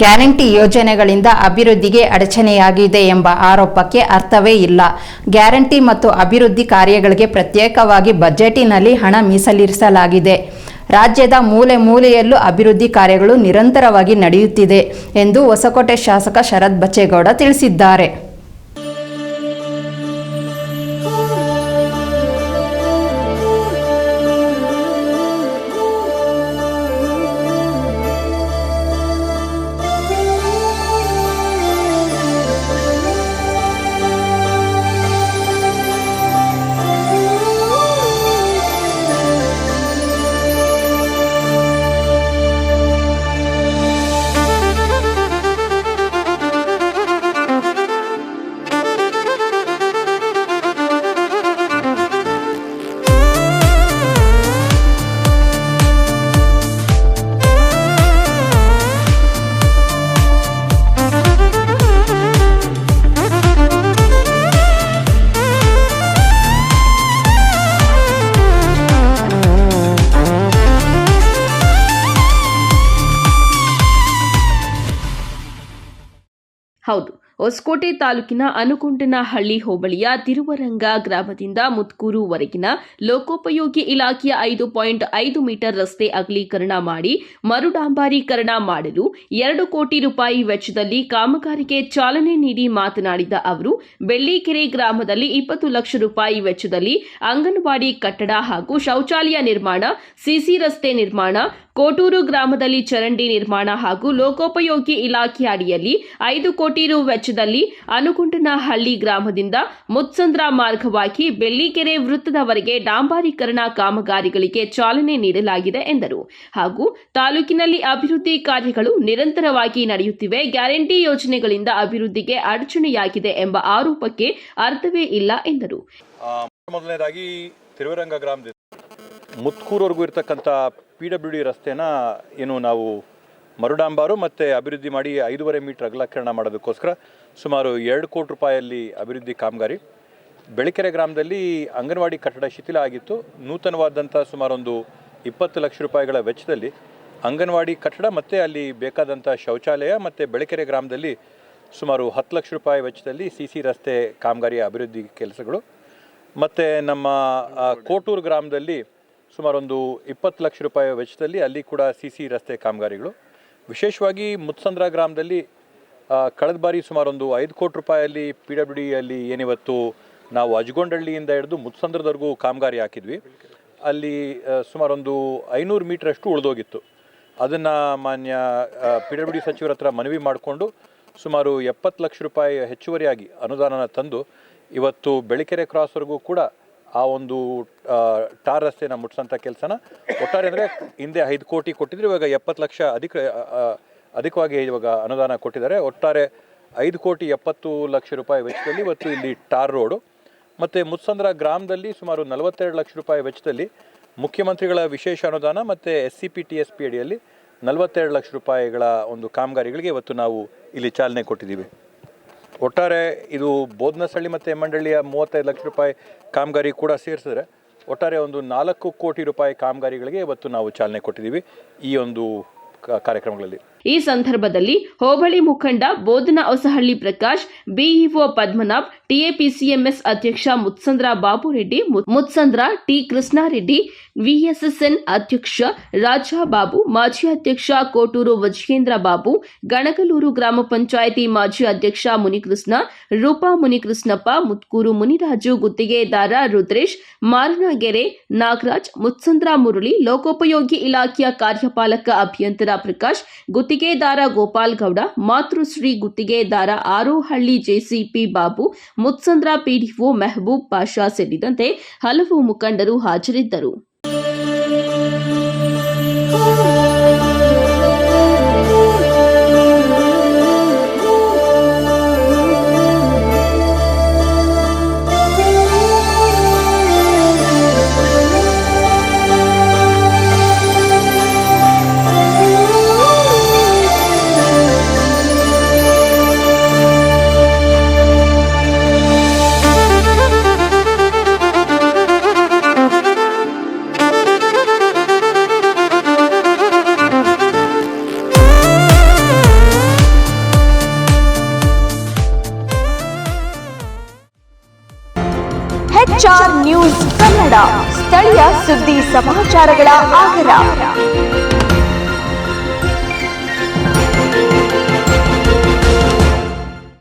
Guarantee ಯೋಜನೆಗಳಿಂದ ಅಭಿವೃದ್ಧಿಗೆ ಅಡಚಣೆಯಾಗಿದೆ ಎಂಬ ಆರೋಪಕ್ಕೆ ಅರ್ಥವೇ ಇಲ್ಲ. ಗ್ಯಾರಂಟಿ ಮತ್ತು ಅಭಿವೃದ್ಧಿ ಕಾರ್ಯಗಳಿಗೆ ಪ್ರತ್ಯೇಕವಾಗಿ ಬಜೆಟಿನಲ್ಲಿ ಹಣ ಮೀಸಲಿರಿಸಲಾಗಿದೆ. ರಾಜ್ಯದ ಮೂಲೆ ಮೂಲೆಯಲ್ಲೂ ಅಭಿವೃದ್ಧಿ ಕಾರ್ಯಗಳು ನಿರಂತರವಾಗಿ ನಡೆಯುತ್ತಿದೆ ಎಂದು ಹೊಸಕೋಟೆ ಶಾಸಕ ಶರತ್ ಬಚ್ಚೇಗೌಡ ತಿಳಿಸಿದ್ದಾರೆ. ಹೌದು ಹೊಸಕೋಟೆ ತಾಲೂಕಿನ ಅನುಕುಂಟನಹಳ್ಳಿ ಹೋಬಳಿಯ ತಿರುವರಂಗ ಗ್ರಾಮದಿಂದ ಮುತ್ಕೂರುವರೆಗಿನ ಲೋಕೋಪಯೋಗಿ ಇಲಾಖೆಯ ಐದು ಪಾಯಿಂಟ್ ಐದು ಮೀಟರ್ ರಸ್ತೆ ಅಗಲೀಕರಣ ಮಾಡಿ ಮರುಡಾಂಬಾರೀಕರಣ ಮಾಡಲು ಎರಡು ಕೋಟಿ ರೂಪಾಯಿ ವೆಚ್ಚದಲ್ಲಿ ಕಾಮಗಾರಿಗೆ ಚಾಲನೆ ನೀಡಿ ಮಾತನಾಡಿದ ಅವರು, ಬೆಳ್ಳಿಕೆರೆ ಗ್ರಾಮದಲ್ಲಿ ಇಪ್ಪತ್ತು ಲಕ್ಷ ರೂಪಾಯಿ ವೆಚ್ಚದಲ್ಲಿ ಅಂಗನವಾಡಿ ಕಟ್ಟಡ ಹಾಗೂ ಶೌಚಾಲಯ ನಿರ್ಮಾಣ, ಸಿಸಿ ರಸ್ತೆ ನಿರ್ಮಾಣ, ಕೋಟೂರು ಗ್ರಾಮದಲ್ಲಿ ಚರಂಡಿ ನಿರ್ಮಾಣ ಹಾಗೂ ಲೋಕೋಪಯೋಗಿ ಇಲಾಖೆ ಅಡಿಯಲ್ಲಿ ಐದು ಕೋಟಿ ರು ವೆಚ್ಚದಲ್ಲಿ ಅನುಗುಂಡನಹಳ್ಳಿ ಗ್ರಾಮದಿಂದ ಮುತ್ಸಂದ್ರ ಮಾರ್ಗವಾಗಿ ಬೆಳ್ಳಿಕೆರೆ ವೃತ್ತದವರೆಗೆ ಡಾಂಬಾರೀಕರಣ ಕಾಮಗಾರಿಗಳಿಗೆ ಚಾಲನೆ ನೀಡಲಾಗಿದೆ ಎಂದರು. ಹಾಗೂ ತಾಲೂಕಿನಲ್ಲಿ ಅಭಿವೃದ್ಧಿ ಕಾರ್ಯಗಳು ನಿರಂತರವಾಗಿ ನಡೆಯುತ್ತಿವೆ. ಗ್ಯಾರಂಟಿ ಯೋಜನೆಗಳಿಂದ ಅಭಿವೃದ್ಧಿಗೆ ಅಡಚಣೆಯಾಗಿದೆ ಎಂಬ ಆರೋಪಕ್ಕೆ ಅರ್ಥವೇ ಇಲ್ಲ ಎಂದರು. ಮೊದಲನೇದಾಗಿ ತಿರುವರಂಗ ಗ್ರಾಮದಿಂದ ಮುತ್ಕೂರವರೆಗೂ ಪಿಡಬ್ಲ್ಯೂಡಿ ಪಿ ರಸ್ತೆನ ಏನು ನಾವು ಮರುಡಾಂಬಾರು ಮತ್ತು ಅಭಿವೃದ್ಧಿ ಮಾಡಿ ಐದೂವರೆ ಮೀಟರ್ ಅಗಲಕರಣ ಮಾಡೋದಕ್ಕೋಸ್ಕರ ಸುಮಾರು ಎರಡು ಕೋಟಿ ರೂಪಾಯಲ್ಲಿ ಅಭಿವೃದ್ಧಿ ಕಾಮಗಾರಿ. ಬೆಳಕೆರೆ ಗ್ರಾಮದಲ್ಲಿ ಅಂಗನವಾಡಿ ಕಟ್ಟಡ ಶಿಥಿಲ ಆಗಿತ್ತು. ನೂತನವಾದಂಥ ಸುಮಾರೊಂದು ಇಪ್ಪತ್ತು ಲಕ್ಷ ರೂಪಾಯಿಗಳ ವೆಚ್ಚದಲ್ಲಿ ಅಂಗನವಾಡಿ ಕಟ್ಟಡ ಮತ್ತು ಅಲ್ಲಿ ಬೇಕಾದಂಥ ಶೌಚಾಲಯ ಮತ್ತು ಬೆಳಕೆರೆ ಗ್ರಾಮದಲ್ಲಿ ಸುಮಾರು ಹತ್ತು ಲಕ್ಷ ರೂಪಾಯಿ ವೆಚ್ಚದಲ್ಲಿ ಸಿ ಸಿ ರಸ್ತೆ ಕಾಮಗಾರಿಯ ಅಭಿವೃದ್ಧಿ ಕೆಲಸಗಳು. ಮತ್ತು ನಮ್ಮ ಕೋಟೂರು ಗ್ರಾಮದಲ್ಲಿ ಸುಮಾರೊಂದು ಇಪ್ಪತ್ತು ಲಕ್ಷ ರೂಪಾಯಿ ವೆಚ್ಚದಲ್ಲಿ ಅಲ್ಲಿ ಕೂಡ ಸಿ ಸಿ ರಸ್ತೆ ಕಾಮಗಾರಿಗಳು. ವಿಶೇಷವಾಗಿ ಮುತ್ಸಂದ್ರ ಗ್ರಾಮದಲ್ಲಿ ಕಳೆದ ಬಾರಿ ಸುಮಾರೊಂದು ಐದು ಕೋಟಿ ರೂಪಾಯಲ್ಲಿ ಪಿ ಡಬ್ಲ್ಯೂ ಡಿಯಲ್ಲಿ ಏನಿವತ್ತು ನಾವು ಅಜಗೊಂಡಳ್ಳಿಯಿಂದ ಹಿಡಿದು ಮುತ್ಸಂದ್ರದವರೆಗೂ ಕಾಮಗಾರಿ ಹಾಕಿದ್ವಿ. ಅಲ್ಲಿ ಸುಮಾರೊಂದು ಐನೂರು ಮೀಟ್ರಷ್ಟು ಉಳಿದೋಗಿತ್ತು. ಅದನ್ನು ಮಾನ್ಯ ಪಿ ಡಬ್ಲ್ಯೂ ಡಿ ಸಚಿವರ ಹತ್ರ ಮನವಿ ಮಾಡಿಕೊಂಡು ಸುಮಾರು ಎಪ್ಪತ್ತು ಲಕ್ಷ ರೂಪಾಯಿ ಹೆಚ್ಚುವರಿಯಾಗಿ ಅನುದಾನನ ತಂದು ಇವತ್ತು ಬೆಳಿಕೆರೆ ಕ್ರಾಸ್ವರೆಗೂ ಕೂಡ ಆ ಒಂದು ಟಾರ್ ರಸ್ತೆನ ಮುಟ್ಸೋಂಥ ಕೆಲಸನ ಒಟ್ಟಾರೆ ಅಂದರೆ ಹಿಂದೆ ಐದು ಕೋಟಿ ಕೊಟ್ಟಿದ್ರು, ಇವಾಗ ಎಪ್ಪತ್ತು ಲಕ್ಷ ಅಧಿಕ ಅಧಿಕವಾಗಿ ಇವಾಗ ಅನುದಾನ ಕೊಟ್ಟಿದ್ದಾರೆ. ಒಟ್ಟಾರೆ ಐದು ಕೋಟಿ ಎಪ್ಪತ್ತು ಲಕ್ಷ ರೂಪಾಯಿ ವೆಚ್ಚದಲ್ಲಿ ಇವತ್ತು ಇಲ್ಲಿ ಟಾರ್ ರೋಡು. ಮತ್ತು ಮುತ್ಸಂದ್ರ ಗ್ರಾಮದಲ್ಲಿ ಸುಮಾರು ನಲವತ್ತೆರಡು ಲಕ್ಷ ರೂಪಾಯಿ ವೆಚ್ಚದಲ್ಲಿ ಮುಖ್ಯಮಂತ್ರಿಗಳ ವಿಶೇಷ ಅನುದಾನ ಮತ್ತು S C P T S P ಅಡಿಯಲ್ಲಿ ನಲವತ್ತೆರಡು ಲಕ್ಷ ರೂಪಾಯಿಗಳ ಒಂದು ಕಾಮಗಾರಿಗಳಿಗೆ ಇವತ್ತು ನಾವು ಇಲ್ಲಿ ಚಾಲನೆ ಕೊಟ್ಟಿದ್ದೀವಿ. ಒಟ್ಟಾರೆ ಇದು ಬೋಧನಸಳ್ಳಿ ಮತ್ತು ಮಂಡಳಿಯ ಮೂವತ್ತೈದು ಲಕ್ಷ ರೂಪಾಯಿ ಕಾಮಗಾರಿ ಕೂಡ ಸೇರಿಸಿದ್ರೆ ಒಟ್ಟಾರೆ ಒಂದು ನಾಲ್ಕು ಕೋಟಿ ರೂಪಾಯಿ ಕಾಮಗಾರಿಗಳಿಗೆ ಇವತ್ತು ನಾವು ಚಾಲನೆ ಕೊಟ್ಟಿದ್ದೀವಿ ಈ ಒಂದು ಕಾರ್ಯಕ್ರಮಗಳಲ್ಲಿ. ಈ ಸಂದರ್ಭದಲ್ಲಿ ಹೋಬಳಿ ಮುಖಂಡ ಬೋಧನ ಹೊಸಹಳ್ಳಿ ಪ್ರಕಾಶ್, ಬಿಇಒ ಪದ್ಮನಾಭ್ ಟಿಎಪಿಸಿಎಂಎಸ್ ಅಧ್ಯಕ್ಷ ಮುತ್ಸಂದ್ರ ಬಾಬುರೆಡ್ಡಿ ಮುತ್ಸಂದ್ರ ಟಿ ಕೃಷ್ಣಾರೆಡ್ಡಿ, ವಿಎಸ್ಎಸ್ಎನ್ ಅಧ್ಯಕ್ಷ ರಾಜಾ ಬಾಬು ಮಾಜಿ ಅಧ್ಯಕ್ಷ ಕೋಟೂರು ವಜೇಂದ್ರ ಬಾಬು, ಗಣಗಲೂರು ಗ್ರಾಮ ಪಂಚಾಯಿತಿ ಮಾಜಿ ಅಧ್ಯಕ್ಷ ಮುನಿಕೃಷ್ಣ, ರೂಪಾ ಮುನಿಕೃಷ್ಣಪ್ಪ, ಮುತ್ಕೂರು ಮುನಿರಾಜು ಗುತ್ತಿಗೆದಾರ ರುದ್ರೇಶ್, ಮಾರನಗೆರೆ ನಾಗರಾಜ್, ಮುತ್ಸಂದ್ರ ಮುರಳಿ, ಲೋಕೋಪಯೋಗಿ ಇಲಾಖೆಯ ಕಾರ್ಯಪಾಲಕ ಅಭಿಯಂತರ ಪ್ರಕಾಶ್ ಗುತ್ತಿಗೆದಾರ ಗೋಪಾಲ್ ಗೌಡ ಮಾತೃಶ್ರೀ ಗುತ್ತಿಗೆದಾರ ಆರೋಹಳ್ಳಿ ಜೆಸಿಪಿ ಬಾಬು, ಮುತ್ಸಂದ್ರ ಪಿಡಿಒ ಮೆಹಬೂಬ್ ಪಾಷಾ ಸೇರಿದಂತೆ ಹಲವು ಮುಖಂಡರು ಹಾಜರಿದ್ದರು. ಎಚ್ಆರ್ ನ್ಯೂಸ್ ಕನ್ನಡ ಸ್ಥಳೀಯ ಸುದ್ದಿ ಸಮಾಚಾರಗಳ ಆಗರ.